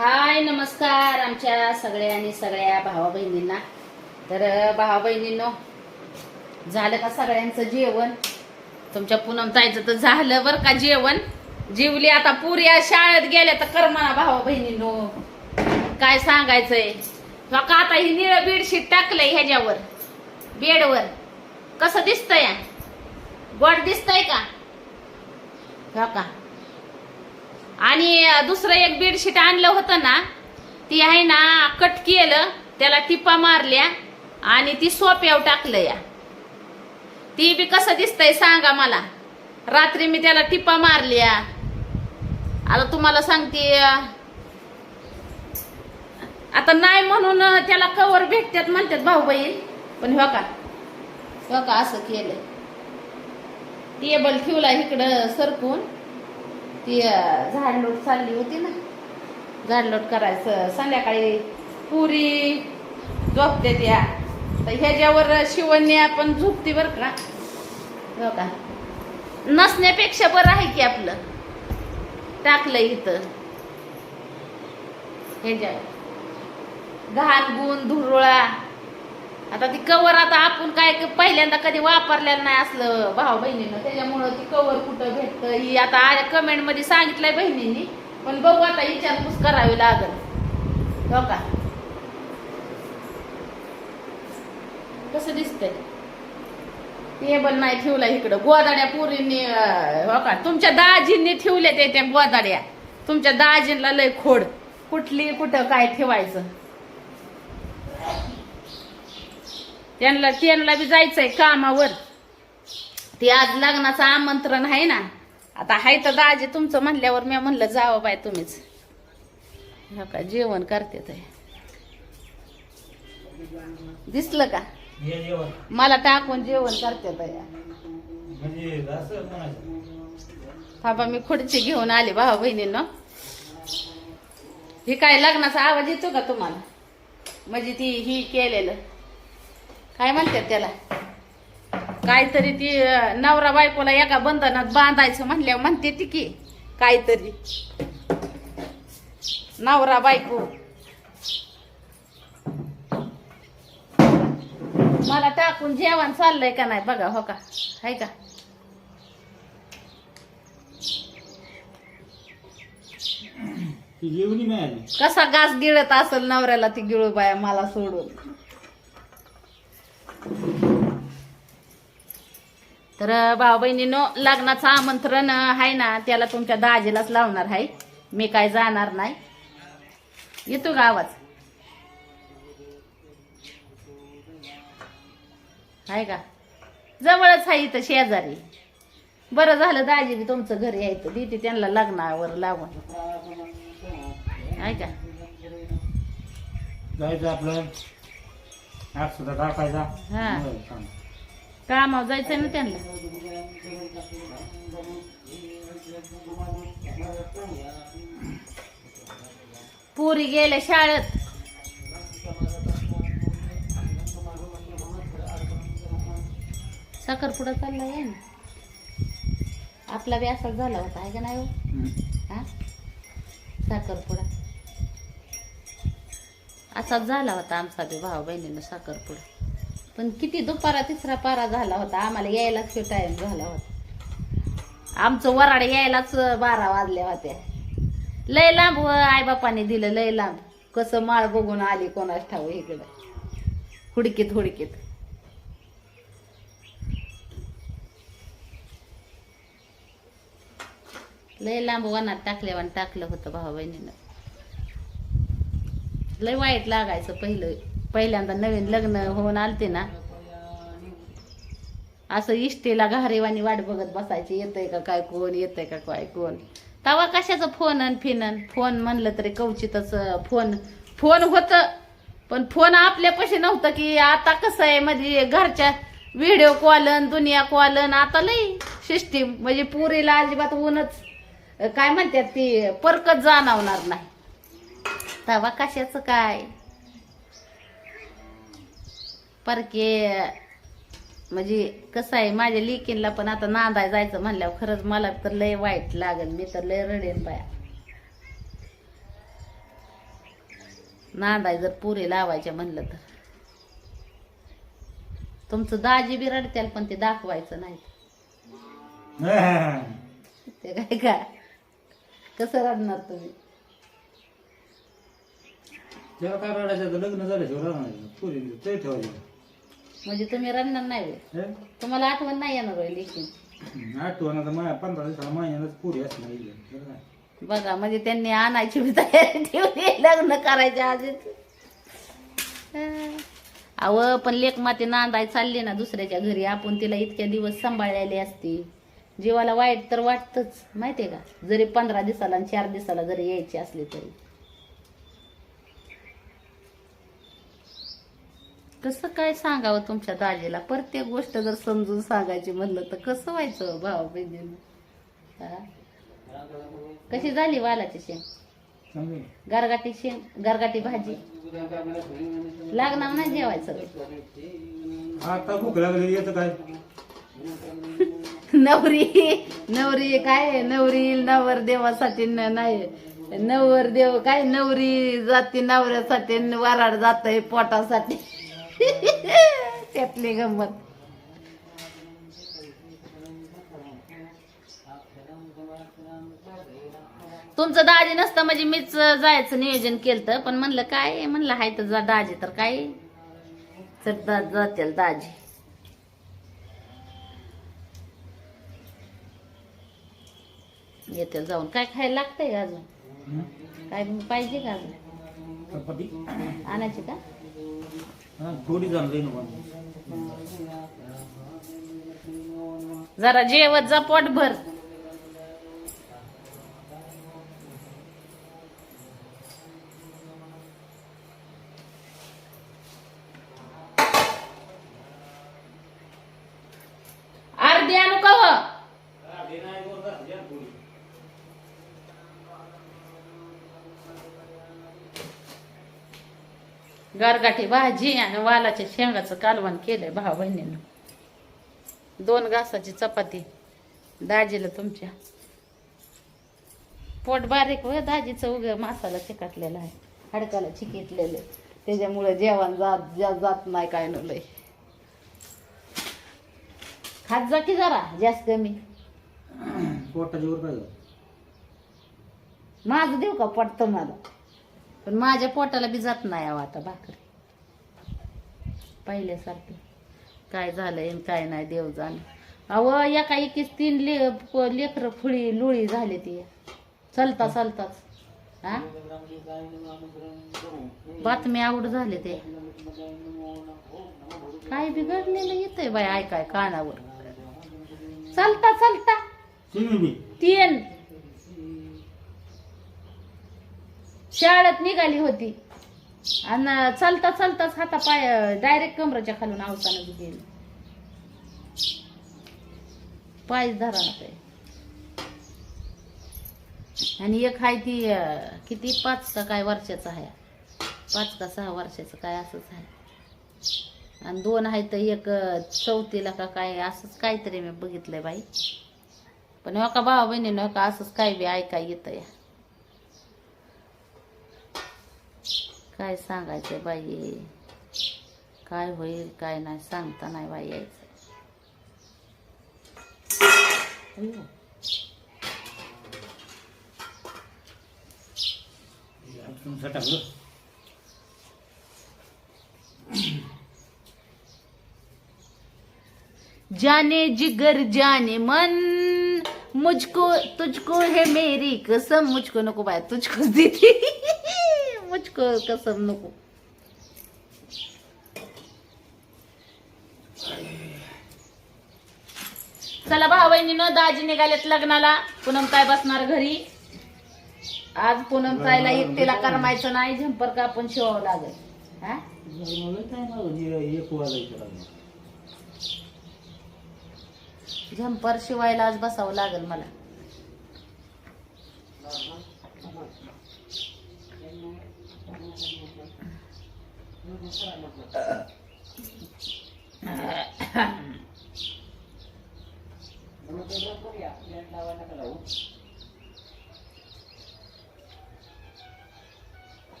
हाय नमस्कार आमच्या सगळ्या आणि सगळ्या भावा बहिणींना तर भावा बहिणींनो झालं का सगळ्यांचं जेवण? तुमच्या पूनम ताईचं तर झालं बरं का जेवण? जिवली आता पुऱ्या शाळेत गेल्या तर कर भावा बहिणींनो काय सांगायचंय? का आता ही निळं बेडशीट टाकलंय ह्याच्यावर? बेडवर. कसं दिसतंय? गोड दिसतंय का? का? आणि दुसरं एक बेडशीट आणलं होतं ना ती आहे ना कट केलं त्याला टिपा मारल्या आणि ती सोप्यावर टाकलं या. ती बी कसं दिसतंय सांगा मला. रात्री मी त्याला टिपा मारल्या. आता तुम्हाला सांगते आता नाही म्हणून त्याला कवर भेटतात म्हणतात भाऊ बहीण. पण हो का? हो का? असं केलं. टेबल ठेवला इकडं सरकून. ती झाडलोट चालली होती ना. झाडलोट करायचं. संध्याकाळी पुरी झोपते त्या. तर ह्याच्यावर शिवणी आपण झोपते बरं का. हो का? नसण्यापेक्षा बरं आहे की आपलं. टाकलं इथं. ह्याच्यावर. घाण गुण धुरळा. आता ती कवर आता आपण काय पहिल्यांदा कधी वापरलेलं नाही असलं भाऊ बहिणीनं. त्याच्यामुळं ती कवर कुठं भेटतं ही आता आल्या कमेंटमध्ये सांगितलंय बहिणींनी. पण बघू आता विचारपूस करावी लागल. हो का? कसं दिसतंय? टेबल नाही ठेवला इकडं. गोदाड्या पुरींनी हो का? तुमच्या दाजींनी ठेवल्या ते त्या गोदाड्या. तुमच्या दाजींना लय खोड. कुठली कुठं काय ठेवायचं? त्यांना त्यांना बी जायचंय कामावर. ते आज लग्नाचं आमंत्रण आहे ना. आता हाय तर दाजी तुमचं म्हणल्यावर मी म्हणलं जावं बाय तुम्हीच. हो का जेवण करते ते. दिसलं का? मला टाकून जेवण करते ते. म्हणजे थांबा मी खुर्ची घेऊन आले भाऊ बहिणींनो. ही काय लग्नाचा आवाज येतो का तुम्हाला? म्हणजे ती ही केलेलं. काय म्हणतात त्याला? काहीतरी ती नवरा बायकोला एका बंधनात बांधायचं म्हणल्यावर म्हणते ती की काहीतरी. नवरा बायको. मला टाकून जेवण चाललंय का नाही बघा हो का? आहे का? ती जेवणी मिळाली कसा घास गिळत असेल नवऱ्याला ती गिळू बाया मला सोडून. तर भाऊ बहिणीनो लग्नाचं आमंत्रण आहे ना त्याला तुमच्या दाजीलाच लावणार आहे मी काय जाणार नाही. येतो का आवाज? आहे का? जवळच आहे इथं शेजारी. बरं झालं दाजी बी तुमचं घरी यायचं. देते त्यांना लग्नावर लावून. आहे का? जायचं आपलं. हा. कामावर जायचं ना त्यांना. पुरी गेल्या शाळेत. साखरपुडा चालला आहे ना. आपला बी असाच झाला होता आहे का नाही हो? हम्म. हा? साखरपुडा. असाच झाला होता आमचा बी भाऊ बहिणीनं साखरपुडा. पण किती दुपारा तिसरा पारा झाला होता. आम्हाला यायलाच टाइम झाला होता. आमचं वराड यायलाच बारा वाजल्या होत्या. लय लांब व आईबापाने दिलं लय लांब. कसं माळ बघून आली कोणाच ठाऊ इकडं. हुडकीत हुडकीत. लय लांब वनात टाकल्यावर टाकलं होतं भाऊ बहिणीनं. लय वाईट लागायचं पहिलं. पहिल्यांदा नवीन लग्न होऊन आलते ना असं इष्टीला घारेवानी वाट बघत बसायची येतंय का काय कोण येतंय का काय कोण. तवा कशाचं फोन अन फिनन फोन म्हणलं तरी कवचितच फोन फोन होत पण फोन आपल्यापाशी नव्हतं की आता कसं आहे म्हणजे घरच्या व्हिडिओ कॉलन दुनिया कॉलन आता लई सिस्टीम म्हणजे पुरीला अजिबात ऊनच काय म्हणतात ती परकत जाणवणार नाही. तवा कशाचं काय? परके म्हणजे कसं आहे माझ्या लिकीनला पण आता नांदाय जायचं म्हणल्यावर खरंच मला तर लय वाईट लागेल मी तर लय रडेन बाया. नांदाय जर पुरे लावायच्या म्हणलं तर. तुमचं दाजी बी रडत्याल पण ते दाखवायचं नाही. ते काय का? कसं रडणार तुम्ही? तेव्हा काय रडायचं लग्न झाल्याशिवाय रडणार पुरी ते ठेवायचं. म्हणजे तुम्ही रडणार नाही होय. हे? तुम्हाला आठवण नाही येणार होय लेखी आठवण आता माझ्या पंधरा दिवसाला महिन्यालाच पुरी असणार इथे. काय? बघा म्हणजे त्यांनी आणायची बी तयारी ठेवली लग्न करायच्या आधीच अव पण लेख माते नांदाय चालली ना दुसऱ्याच्या घरी आपण तिला इतक्या दिवस सांभाळलेली असती जीवाला वाईट तर वाटतच माहितीये का जरी पंधरा दिवसाला आणि चार दिवसाला जरी यायची असली तरी कसं काय सांगावं तुमच्या दाजीला? प्रत्येक गोष्ट जर समजून सांगायची म्हणलं तर कसं व्हायचं भाऊ बहिणीनं? हा? कशी झाली वालाची शेंग? गारगाटी शेंग गारगाटी भाजी? लागणार नाही जेवायचं आता भूक लागली येतं काय? नवरी नवरी काय? नवरी नवर देवासाठी न- नाही. नवर देव काय? नवरी जाती नवऱ्यासाठी न वराड जात पोटासाठी. त्यातली गंमत. तुमचं दाजी नसतं म्हणजे मीच जायचं नियोजन केलं पण म्हणलं काय म्हणलं हाय तर जा दाजी तर काय? तर जातील दाजी. येतील जाऊन. काय खायला लागतंय का अजून? काय पाहिजे का अजून? आणायची का? थोडी ना जरा जेवत जा पोट भर आणू का हो? गारगाठी भाजी आणि वालाच्या शेंगाचं कालवण केलंय भाऊ बहिणीनं. दोन घासाची चपाती दाजीला तुमच्या. पोट बारीक व दाजीचं उग मसाला चिकटलेला आहे. हाडकाला चिकिटलेलं आहे. त्याच्यामुळे जेवण जात जा- जात नाही काय न लय. खात जा की जरा जास्त कमी. पोटाची माझं देऊ का पोट तुम्हाला? पण माझ्या पोटाला बी जात नाही अहो आता भाकरी. पहिल्यासारखं. काय झालंय काय नाही देव जाण. अव एका एकीच तीन ले लेकर फुळी लुळी झाली ती. चलता चलताच. हा? बातमी आवड झाले ते. काय बिघडलेलं येतंय बाय ऐकाय कानावर. चालता चालता. तीन. शाळेत निघाली होती. आणि चालता चालताच हाता पाय डायरेक्ट कमराच्या खालून अवसानच गेली. पायच धरा ते आणि एक आहे ती किती? पाच का काय वर्षाचा आहे पाच का सहा वर्षाचं काय असंच आहे आणि दोन आहे तर एक चौथीला का काय असंच काहीतरी मी बघितलंय बाई. पण एका भावा बहिणीनं का असंच काय बी ऐकाय येतं या काय सांगायचं बाई? काय होईल काय नाही सांगता नाही बाई यायचं. जाने जिगर जाने मन। मुझको तुझको है मेरी कसम। मुझको नको बाय तुझको दीदी मुझको कसम नको. चला भाऊ बहिणीनं दाजी निघालेत लग्नाला. पूनम बसणार घरी. आज पूनम ताईला एकटीला करमायचं नाही झंपर का आपण शिवावं लागेल. हा? झंपर शिवायला आज बसावं लागेल मला.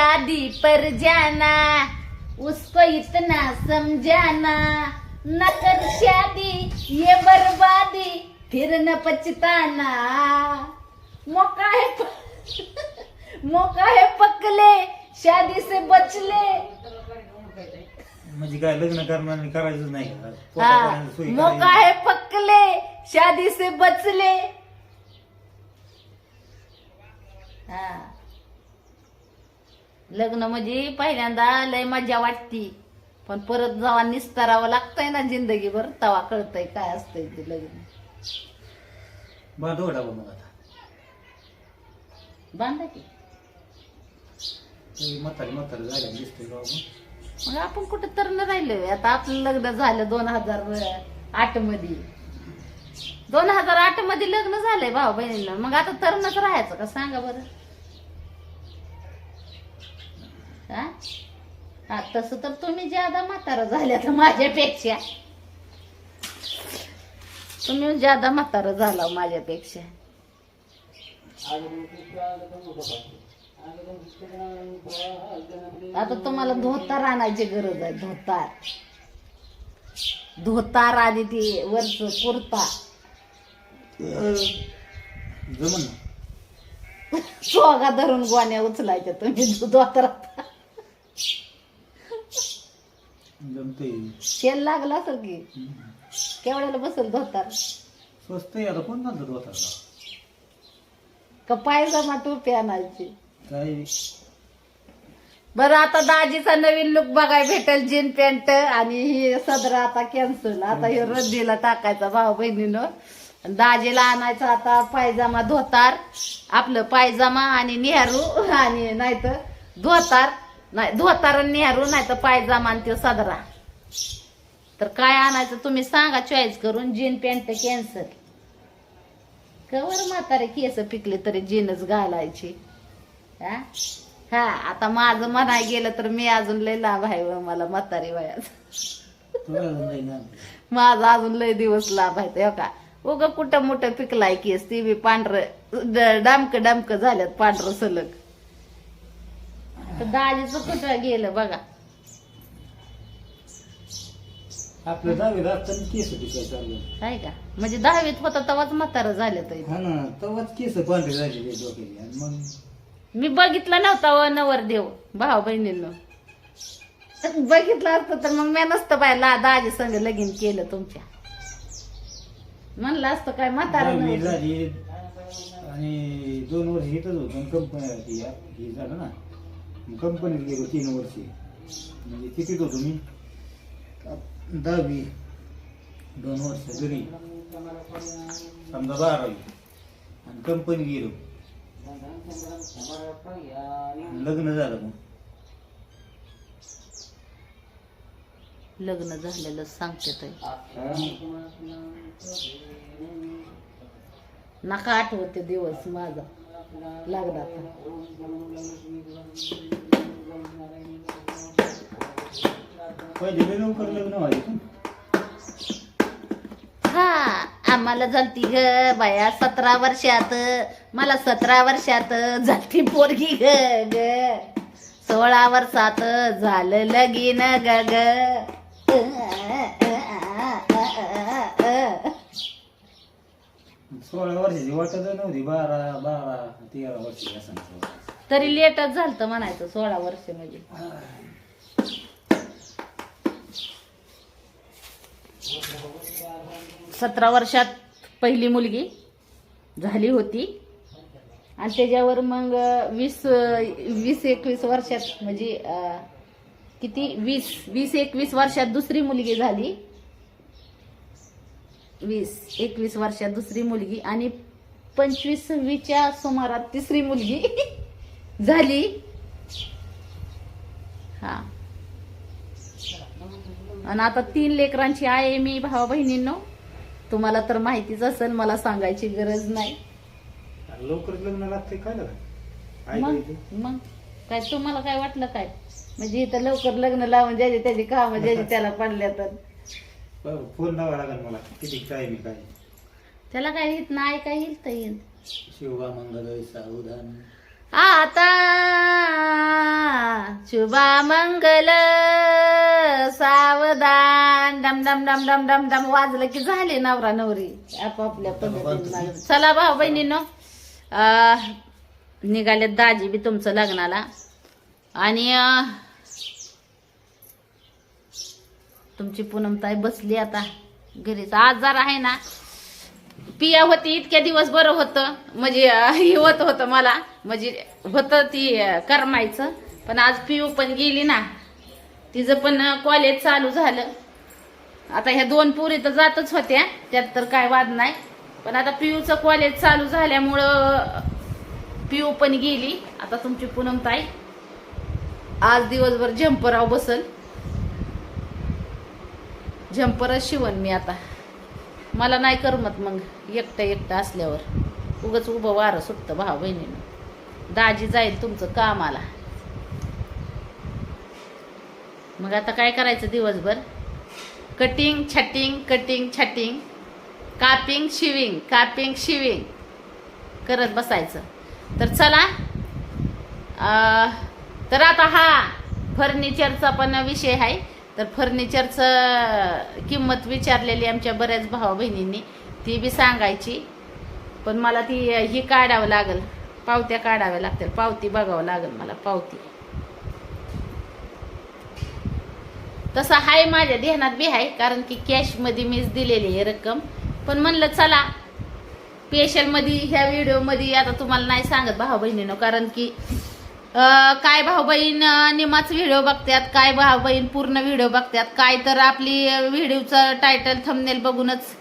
शादी पर जाना उसको इतना समझाना। न कर शादी ये बर्बादी फिर न पछताना। मौका है प- मौका है पकले शादी से बचले। म्हणजे काय लग्न करणार करायचं नाही का? हाँ पोटापाण्याची सोय मौका करायची. है पकले शादी से बचले। हा. लग्न म्हणजे पहिल्यांदा लय मजा वाटती. पण परत जेव्हा निस्तारावं लागतंय ना जिंदगीभर तेव्हा कळतंय काय असतंय ते लग्न. बांधव डाबा मग आता. बांधा की. ते म्हातारी म्हातारी झाल्या दिसते बाबा. मग आपण कुठं तर न राहिलोय? आता आपलं लग्न झालं दोन हजार आठमध्ये. दोन हजार आठमध्ये लग्न झालंय भाऊ बहिणींना. मग आता तरुणच राहायचं का? सांगा बरं. हा? तसं तर तुम्ही ज्यादा म्हातारा झाल्या तर माझ्यापेक्षा. तुम्ही ज्यादा म्हातारा झाला माझ्यापेक्षा. आता तुम्हाला धोतार आणायची गरज आहे धोतार. धोतार आणि ती वरच कुर्ता. सोगा धरून गोण्या उचलायच्या तुम्ही धोतारात. जमते शेल लागला असेल की? केवढ्याला बसेल धोतार? स्वस्त आहे आता. कोण घालतो दोतारला का पायजमा टोपी आणायची? काय? बरं आता दाजीचा नवीन लुक बघाय भेटेल जीन पॅन्ट आणि ही सदरा आता कॅन्सल आता हे रद्दीला टाकायचा भाऊ बहिणीनं. दाजीला आणायचा आता पायजामा धोतार. आपलं पायजामा आणि नेहरू आणि नाहीतर धोतार. नाही धोतारण नेहरू नाहीतर पायजामा आणि तो सदरा. तर काय आणायचं तुम्ही सांगा चॉईस करून जीन पॅन्ट कॅन्सल कवर म्हातारे केस पिकले तरी जीनच घालायची. हा? हा आता माझं म्हणाय गेलं तर मी अजून लय लांब आहे व मला म्हातारी वयात. तुला माझं अजून लय दिवस लाभ आहे हो का? उग कुठं मोठं पिकलाय केस ती बी पांढरं डामक डामक झाल्यात पांढरं सलग. तर दाजीचं कुठं गेलं बघा. आपलं दहावीत असताना केस टिकाय चाललं? आहे का? म्हणजे दहावीत होता तेव्हाच म्हातारं झालं तर हा ना तेव्हाच केस पांढरे झालेले डोक्याचे. आणि मग? मी बघितलं नव्हता व नवरदेव भाऊ बहिणींनो. बघितलं असतं तर मग मी नसतं पाहिला दाजी संग लगीन केलं तुमच्या. म्हणलं असतं काय म्हातारा दहावी नव्हतं. झाली. आणि दोन वर्ष इथंच होतो कंपनी हे झालं ना. कंपनीत गेलो तीन वर्ष. म्हणजे कितीत होतो मी. दहावी दोन वर्ष घरी समजा बारावी. आणि कंपनीत गेलो. लग्न झालं मग. लग्न झालेलं सांगते ताई. नका आठवते दिवस माझा. लग्नाचा पहिले लवकर लग्न व्हायचं. हा आम्हाला झालती ग बाया सतरा वर्षात. मला सतरा वर्षात झालती पोरगी ग ग. सोळा वर्षात झालं लगीन ग ग. सोळा वर्षाची वाटत नव्हती बारा बारा तेरा वर्षाची असं तरी लेटच झालत म्हणायचं सोळा वर्ष म्हणजे. सतरा वर्षात पहिली मुलगी झाली होती. आणि त्याच्यावर मग वीस वीस एकवीस वर्षात म्हणजे किती? वीस वीस एकवीस वर्षात दुसरी मुलगी झाली. वीस एकवीस वर्षात दुसरी मुलगी आणि पंचवीस सव्वीसच्या सुमारात तिसरी मुलगी झाली. हा. आणि आता तीन लेकरांची आहे मी भावा बहिणींनो तुम्हाला तर माहितीच असेल मला सांगायची गरज नाही. लवकर लग्न लागते काय मग? काय तुम्हाला काय वाटलं काय? म्हणजे इथं लवकर लग्न लावून ज्याची त्याची काम ज्याची त्याला पडल्या तर. फोन लावा लागेल मला. किती टाईम काय त्याला काय येत नाही काय येईल तर येईल. शिवबा मंगल सावधान. आता शुभा मंगल सावधान. डम डम डम डम डम डम. वाजलं की झाले नवरा नवरी. आपापल्या पद्धतीने. चला भाऊ बहिणीनो निघाले दाजी बी तुमचं लग्नाला. आणि तुमची पूनमताई बसली आता. घरीच आज जरा आहे ना. पिया होती इतक्या दिवस बरं होतं. म्हणजे हे होत होतं मला. म्हणजे होतं ती करमायचं पण आज पिऊ पण गेली ना. तिचं पण कॉलेज चालू झालं. आता ह्या दोन पुरी तर जातच होत्या. त्यात तर काय वाद नाही. पण आता पियूचं कॉलेज चालू झाल्यामुळं पिऊ पण गेली. आता तुमची पूनमताई आज दिवसभर झंपराव बसल. झंपरच शिवण मी आता. मला नाही करमत मग एकटं एकटं असल्यावर. उगच उभं वारं सुटतं भाऊ बहिणीनं. दाजी जाईल तुमचं कामाला. मग आता काय करायचं दिवसभर? कटिंग छटिंग कटिंग छटिंग. कापिंग शिविंग कापिंग शिविंग. करत बसायचं. तर चला तर आता हा फर्निचरचा पण विषय आहे. तर फर्निचरचं किंमत विचारलेली आमच्या बऱ्याच भावा बहिणींनी. ती बी सांगायची. पण मला ती ही काढावं लागल. पावत्या काढाव्या लागतील. पावती बघावं लागल मला पावती. तसं हाय माझ्या ध्यानात बी आहे कारण की कॅशमध्ये मीच दिलेली आहे रक्कम. पण म्हणलं चला स्पेशलमध्ये ह्या व्हिडिओमध्ये आता तुम्हाला नाही सांगत भाऊ बहिणीनं कारण की काय भाऊ बहीण निमाच व्हिडिओ बघतात काय भाऊ बहीण पूर्ण व्हिडिओ बघतात काय तर आपली व्हिडिओचं टायटल थंबनेल बघूनच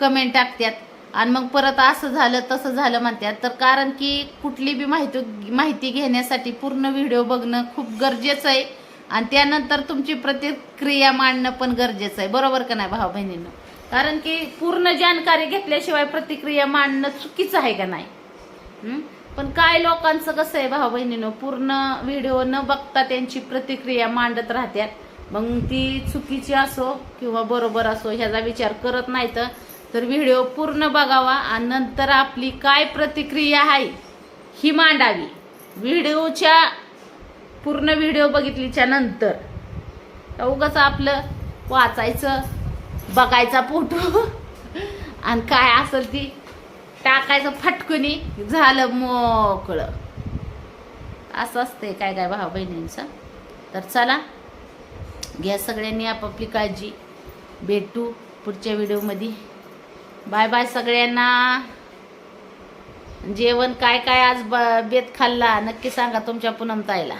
कमेंट टाकतात आणि मग परत असं झालं तसं झालं म्हणतात तर कारण की कुठली बी माहिती माहिती घेण्यासाठी पूर्ण व्हिडिओ बघणं खूप गरजेचं आहे. आणि त्यानंतर तुमची प्रतिक्रिया मांडणं पण गरजेचं आहे. बरोबर का नाही भाऊ बहिणीनं? कारण की पूर्ण जानकारी घेतल्याशिवाय प्रतिक्रिया मांडणं चुकीचं आहे का नाही? पण काय लोकांचं कसं आहे भाऊ बहिणीनं पूर्ण व्हिडिओ न बघता त्यांची प्रतिक्रिया मांडत राहतात मग ती चुकीची असो किंवा बरोबर असो ह्याचा विचार करत नाही तर तर व्हिडिओ पूर्ण बघावा आणि नंतर आपली काय प्रतिक्रिया आहे ही मांडावी. व्हिडिओच्या पूर्ण व्हिडिओ बघितलीच्या नंतर. उगाच आपलं वाचायचं बघायचा फोटो. आणि काय असेल ती टाकायचं फटकुनी झालं मोकळं. असं असतंय काय काय भाऊ बहिणींचं. तर चला घ्या सगळ्यांनी आपापली काळजी. भेटू पुढच्या व्हिडिओमध्ये. बाय बाय सगळ्यांना. जेवण काय काय आज ब- बेत खाल्ला नक्की सांगा तुमच्या पुनमताईला.